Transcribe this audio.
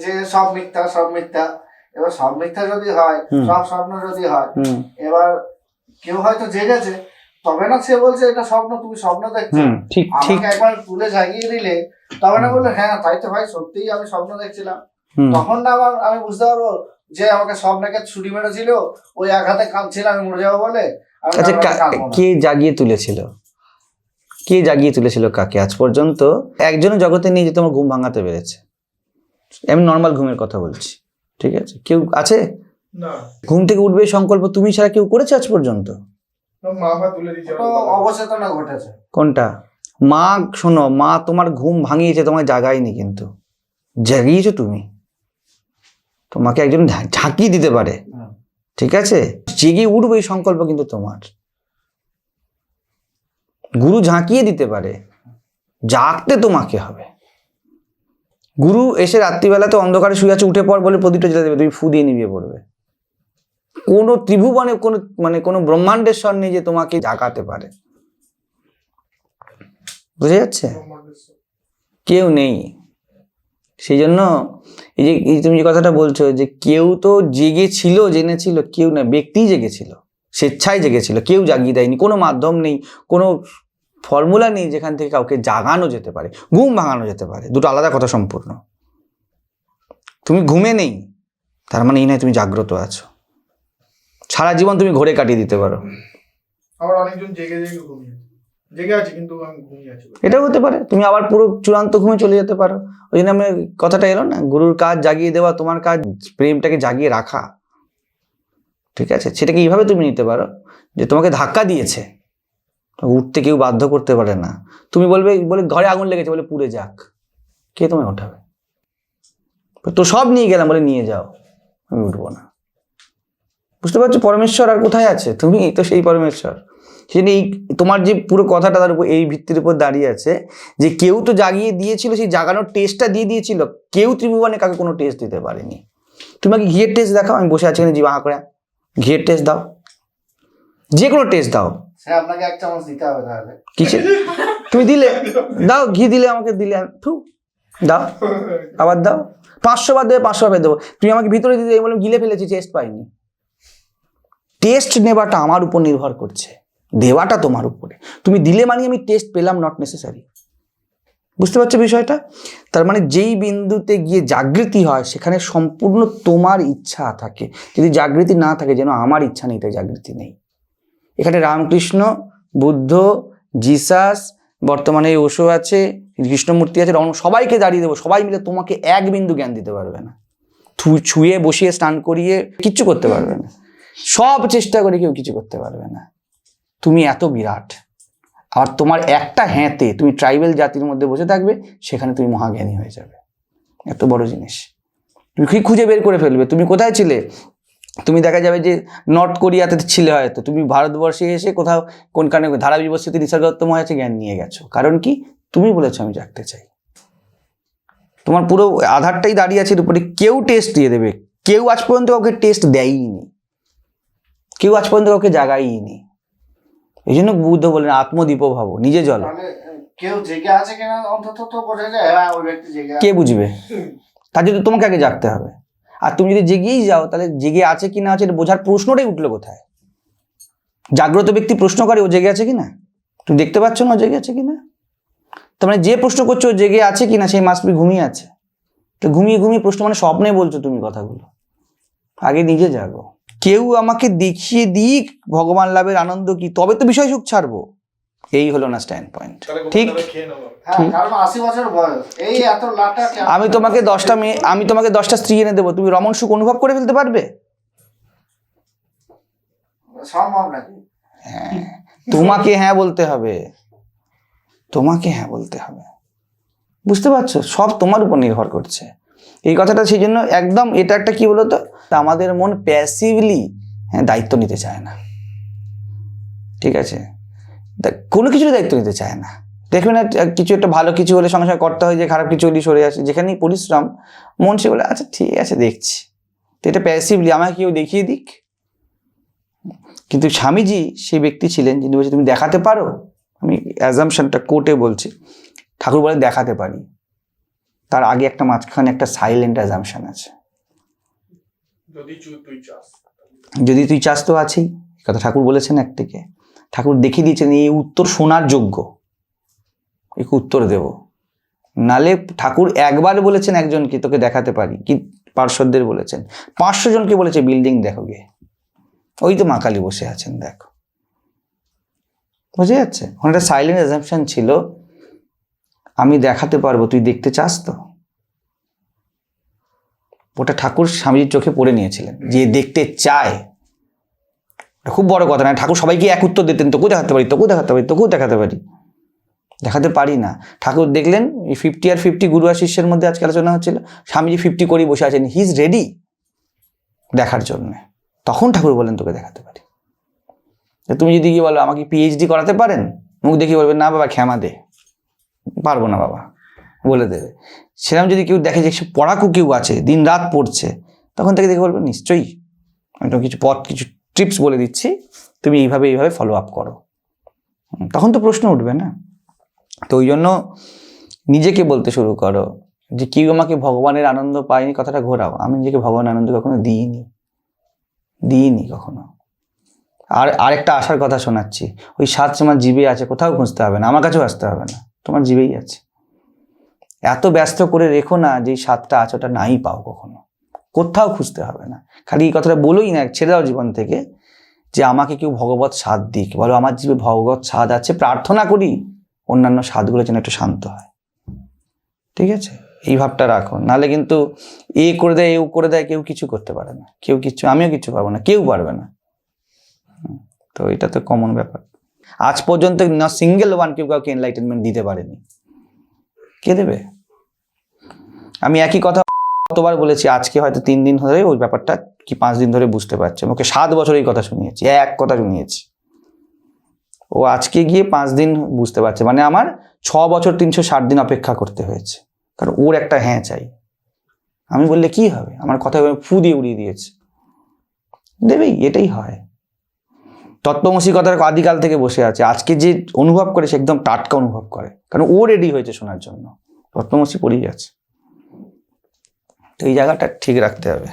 যে সব মিথ্যা সব মিথ্যা। এবার সব মিথ্যা যদি হয় সব স্বপ্ন যদি হয় এবার কেউ হয়তো জেগেছে তবে না সে বলছে এটা স্বপ্ন তুমি স্বপ্ন দেখছ। ঠিক ঠিক আমাকে একবার তুলে জাগিয়ে দিলে তবে না বলল হ্যাঁ তাই তো ভাই সত্যিই আমি স্বপ্ন দেখছিলাম। তখন না আমার আমি বুঝতে পারব যে আমাকে স্বপ্নকে ছুরি মেরেছিল ওই আঘাতে কাঁদছিলাম আমি মরে যাব বলে। আচ্ছা কা- জাগিয়ে তুলেছিল? কে জাগিয়ে তুলেছিল কাকে? আজ পর্যন্ত একজনও জগতে নেই যে তোমার ঘুম ভাঙাতে পেরেছে। আমি নর্মাল ঘুমের কথা বলছি ঠিক আছে? কেউ আছে? না। ঘুম থেকে উঠবে সংকল্প তুমি ছাড়া কেউ করেছে আজ পর্যন্ত? মা বা তুলে দিচ্ছে তো অবচেতনা ঘটেছে। কোনটা? মা শোনো মা তোমার ঘুম ভাঙিয়েছে তোমায় জাগায়নি কিন্তু। জাগিয়েছো তুমি। তোমাকে একজন ঝাঁকিয়ে দিতে পারে। ঠিক আছে? জেগে উঠবে এই সংকল্প কিন্তু তোমার। গুরু ঝাঁকিয়ে দিতে পারে। জাগতে তোমাকে হবে। গুরু এসে রাত্রিবেলাতে অন্ধকারে শুয়ে আছে, উঠে পর বলে প্রদীপটা জ্বালা দেবে, তুমি ফু দিয়ে নিভিয়ে পড়বে। কোনো ত্রিভুবনে, কোনো মানে কোনো ব্রহ্মাণ্ডের স্বর নেই যে তোমাকে জাগাতে পারে। বুঝে যাচ্ছে? কেউ নেই। সেই জন্য এই যে তুমি যে কথাটা বলছো যে কেউ তো জেগেছিল, জেনেছিল, কেউ না, ব্যক্তিই জেগেছিল স্বেচ্ছায় জেগেছিল, কেউ জাগিয়ে দেয়নি, কোনো মাধ্যম নেই, কোনো ফর্মুলা নেই যেখান থেকে কাউকে জাগানো যেতে পারে ঘুম ভাঙানো যেতে পারে দুটো আলাদা কথা সম্পূর্ণ। তুমি ঘুমে নেই তার মানে এই নয় তুমি জাগ্রত আছো। সারা জীবন তুমি ঘরে কাটিয়ে দিতে পারো। আবার অনেকজন জেগে জেগে ঘুমিয়ে জেগে আছে কিন্তু আমি ঘুমিয়ে আছি এটাও হতে পারে তুমি আবার পুরো চূড়ান্ত ঘুমে চলে যেতে পারো। ওই জন্য আমি কথাটা এলো না গুরুর কাজ জাগিয়ে দেওয়া তোমার কাজ প্রেমটাকে জাগিয়ে রাখা। ঠিক আছে? সেটাকে এইভাবে তুমি নিতে পারো যে তোমাকে ধাক্কা দিয়েছে। উঠতে কেউ বাধ্য করতে পারে না। তুমি বলবে, বলে ঘরে আগুন লেগেছে, বলে পুড়ে যাক। কে তোমায় ওঠাবে? তো সব নিয়ে গেলাম, বলে নিয়ে যাও। আমি উঠবো না। বুঝতে পারছ? পরমেশ্বর আর কোথায় আছে? তুমি তো সেই পরমেশ্বর। জন্য এই তোমার যে পুরো কথাটা তার উপর, এই ভিত্তির উপর দাঁড়িয়ে আছে, যে কেউ তো জাগিয়ে দিয়েছিল, সেই জাগানোর টেস্টটা দিয়ে দিয়েছিল। কেউ ত্রিভুবনে কাকে কোনো টেস্ট দিতে পারেনি। তুমি আমাকে ঘিয়ের টেস্ট দেখাও, আমি বসে আছি এখানে জিবা করে। ঘিয়ের টেস্ট দাও। যে কোনো টেস্ট দাও। সে আপনাকে এক চামচ দিতে হবে তাহলে। কিসে তুমি দিলে। দাও, ঘি দিলে আমাকে দিলে। থু, দাও। আবার দাও। পাঁচশো বার দেবে, পাঁচশো বার দেবো। তুমি আমাকে ভিতরে দিতে বলে গিলে ফেলেছি টেস্ট পাইনি। টেস্ট নেবাটা আমার উপর নির্ভর করছে। দেওয়াটা তোমার উপরে। তুমি দিলে মানে আমি টেস্ট পেলাম নট নেসেসারি বুঝতে পারছ বিষয়টা? তার মানে যেই বিন্দুতে গিয়ে জাগৃতি হয়, সেখানে সম্পূর্ণ তোমার ইচ্ছা থাকে। যদি জাগৃতি না থাকে, যেন আমার ইচ্ছা নেই, তাই জাগৃতি নেই। এখানে রামকৃষ্ণ, বুদ্ধ, জিসাস, বর্তমানে ওশো আছে, কৃষ্ণমূর্তি আছে রমণ সবাইকে দাঁড়িয়ে দেবো, সবাই মিলে তোমাকে এক বিন্দু জ্ঞান দিতে পারবে না। ছুঁয়ে বসিয়ে, স্নান করিয়ে কিচ্ছু করতে পারবে না। সব চেষ্টা করে কেউ কিছু করতে পারবে না। তুমি এত বিরাট। আর তোমার একটা হ্যাঁতে তুমি ট্রাইবেল জাতির মধ্যে বসে থাকবে, সেখানে তুমি মহাজ্ঞানী হয়ে যাবে। এত বড় জিনিস। তুমি খুঁজে বের করে ফেলবে? তুমি কোথায় ছিলে? তুমি দেখা যাবে যে নর্থ কোরিয়াতে ছিলে হয়তো। তুমি ভারতবর্ষে এসে কোথাও কোন কোনখানে ধারা বিবস্থিতি নিসর্গোত্তম হয়েছে জ্ঞান নিয়ে গেছো। কারণ কি? তুমি বলেছ আমি জাগতে চাই। তোমার পুরো আধারটাই দাঁড়িয়ে আছে এর উপরে। কেউ টেস্ট দিয়ে দেবে। কেউ আজ পর্যন্ত কাউকে টেস্ট দেয়ইনি। কেউ আজ পর্যন্ত কাউকে জাগাইনি এই জন্য বুদ্ধ বলেন আত্মদীপ ভাবো নিজে জল। হ্যাঁ কে বুঝবে? তার জন্য তোমাকে আগে জাগতে হবে। আর তুমি যদি জেগেই যাও, তাহলে জেগে আছে কি না আছে এটা বোঝার প্রশ্নটাই উঠল কোথায়? জাগ্রত ব্যক্তি প্রশ্ন করে ও জেগে আছে কি না? তুমি দেখতে পাচ্ছ না ও জেগে আছে কি না? তার মানে যে প্রশ্ন করছ ও জেগে আছে কি না, সেই মাসবি ঘুমিয়ে আছে। তো ঘুমিয়ে ঘুমিয়ে প্রশ্ন মানে স্বপ্নে বলছো তুমি কথাগুলো। আগে নিজে জাগো। কেউ আমাকে দেখিয়ে দিক, ভগবান লাভের আনন্দ কি? তবে তো বিষয় সুখ ছাড়বো। এই হলো না স্ট্যান্ড পয়েন্ট ঠিক? হ্যাঁ কারণ আশি বছর বয়স। এই এত লাটা আমি তোমাকে দশটা মেয়ে আমি তোমাকে দশটা স্ত্রী এনে দেবো। তুমি রমন সুখ অনুভব করে ফেলতে পারবে? হ্যাঁ। তোমাকে হ্যাঁ বলতে হবে। তোমাকে হ্যাঁ বলতে হবে। বুঝতে পারছ? সব তোমার উপর নির্ভর করছে। এই কথাটা সেই জন্য একদম এটা একটা কি বলতো? আমাদের মন প্যাসিভলি হ্যাঁ দায়িত্ব নিতে চায় না। ঠিক আছে? কোনো কিছুর দায়িত্ব নিতে চায় না। দেখবে না কিছু একটা ভালো কিছু হলে সঙ্গে সঙ্গে করতে হয় যে খারাপ কিছু হলে সরে আসে। যেখানেই পরিশ্রম মন সে বলে আচ্ছা ঠিক আছে দেখছি। তো এটা প্যাসিভলি আমাকে কেউ দেখিয়ে দিক। কিন্তু স্বামীজি সেই ব্যক্তি ছিলেন যিনি বলছে তুমি দেখাতে পারো? আমি অ্যাজামশনটা কোর্টে বলছি ঠাকুর বলে দেখাতে পারি। তার আগে একটা মাঝখানে একটা সাইলেন্ট অ্যাজামশন আছে। যদি তুই চাস। যদি তুই চাস তো আছেই। কথা ঠাকুর বলেছেন একটিকে। ঠাকুর দেখিয়ে দিয়েছেন, এই উত্তর শোনার যোগ্য। একে উত্তর দেব। নালে ঠাকুর একবার বলেছেন একজনকে, তোকে দেখাতে পারি, কি পার্শ্বদের বলেছেন। পাঁচশো জনকে বলেছে, বিল্ডিং দেখো গে ওই তো মা কালী বসে আছেন, দেখো। বুঝে যাচ্ছে? ওখানে একটা সাইলেন্ট অ্যাজাম্পশন ছিল, আমি দেখাতে পারব, তুই দেখতে চাস তো? ওটা ঠাকুর স্বামীজির চোখে পড়ে নিয়েছিলেন, যে দেখতে চায়। এটা খুব বড় কথা না, ঠাকুর সবাইকে এক উত্তর দিতেন, তোকেও দেখাতে পারি, তোকেও দেখাতে পারি, তোকেও দেখাতে পারি। দেখাতে পারি না। ঠাকুর দেখলেন, এই ফিফটি আর ফিফটি গুরু আর শিষ্যের মধ্যে আজকে আলোচনা হচ্ছিল। স্বামীজি ফিফটি করেই বসে আছেন হি ইজ রেডি দেখার জন্য। তখন ঠাকুর বলেন তোকে দেখাতে পারি। তুমি যদি গিয়ে বলো, আমাকে পিএইচডি করাতে পারেন? মুখ দেখি বলবে, না বাবা, ক্ষমা দে। পারব না বাবা, বলে দেবে। সেরকম যদি কেউ দেখে যে পড়াকু কেউ আছে দিন রাত পড়ছে, তখন তাকে দেখে বলবে, নিশ্চয়ই, আমি কিছু পথ, কিছু টিপস বলে দিচ্ছি, তুমি এইভাবে এইভাবে ফলো আপ করো। তখন তো প্রশ্ন উঠবে না। তো ওই জন্য নিজেকে বলতে শুরু করো যে, কেউ আমাকে ভগবানের আনন্দ পায়নি, কথাটা ঘোরাও। আমি নিজেকে ভগবানের আনন্দ কখনো দিইনি। দিইনি কখনো। আর আরেকটা আশার কথা শোনাচ্ছি, ওই সাত আমার জিবে আছে, কোথাও খুঁজতে হবে না, আমার কাছেও আসতে হবে না, তোমার জিবেই আছে। এত ব্যস্ত করে রেখো না যে স্বাদটা আছে ওটা নাই পাও কখনো। কোথাও খুঁজতে হবে না। খালি এই কথাটা বলোই না, ছেড়ে দাও জীবন থেকে যে আমাকে কেউ ভগবত স্বাদ দিক। বলো, আমার জীবে ভগবত স্বাদ আছে, প্রার্থনা করি অন্যান্য স্বাদগুলো যেন একটু শান্ত হয়। ঠিক আছে? এই ভাবটা রাখো। নালে কিন্তু এ করে দেয় এও করে দেয়, কেউ কিছু করতে পারে না। কেউ কিছু, আমিও কিছু পারব না, কেউ পারবে না। তো এটা তো কমন ব্যাপার। আজ পর্যন্ত না সিঙ্গেল ওয়ান কেউ কাউকে এনলাইটেনমেন্ট দিতে পারেনি। কে দেবে? আমি একই কথা কতবার বলেছি, আজকে হয়তো তিন দিন ধরে ওই ব্যাপারটা কি পাঁচ দিন ধরে বুঝতে পারছে। ওকে সাত বছর এই কথা শুনিয়েছি, এক কথা শুনিয়েছি। ও আজকে গিয়ে পাঁচ দিন বুঝতে পারছে মানে আমার ছ বছর তিনশো ষাট দিন অপেক্ষা করতে হয়েছে, কারণ ওর একটা হ্যাঁ চাই। আমি বললে, কি হবে? আমার কথা ফু দিয়ে উড়িয়ে দিয়েছে। দেবেই, এটাই হয়। তত্ত্বমসী কথার আদিকাল থেকে বসে আছে। আজকে যে অনুভব করে সে একদম টাটকা অনুভব করে, কারণ ও রেডি হয়েছে শোনার জন্য। তত্ত্বমসী পড়েই আছে। তো এই জায়গাটা ঠিক রাখতে হবে।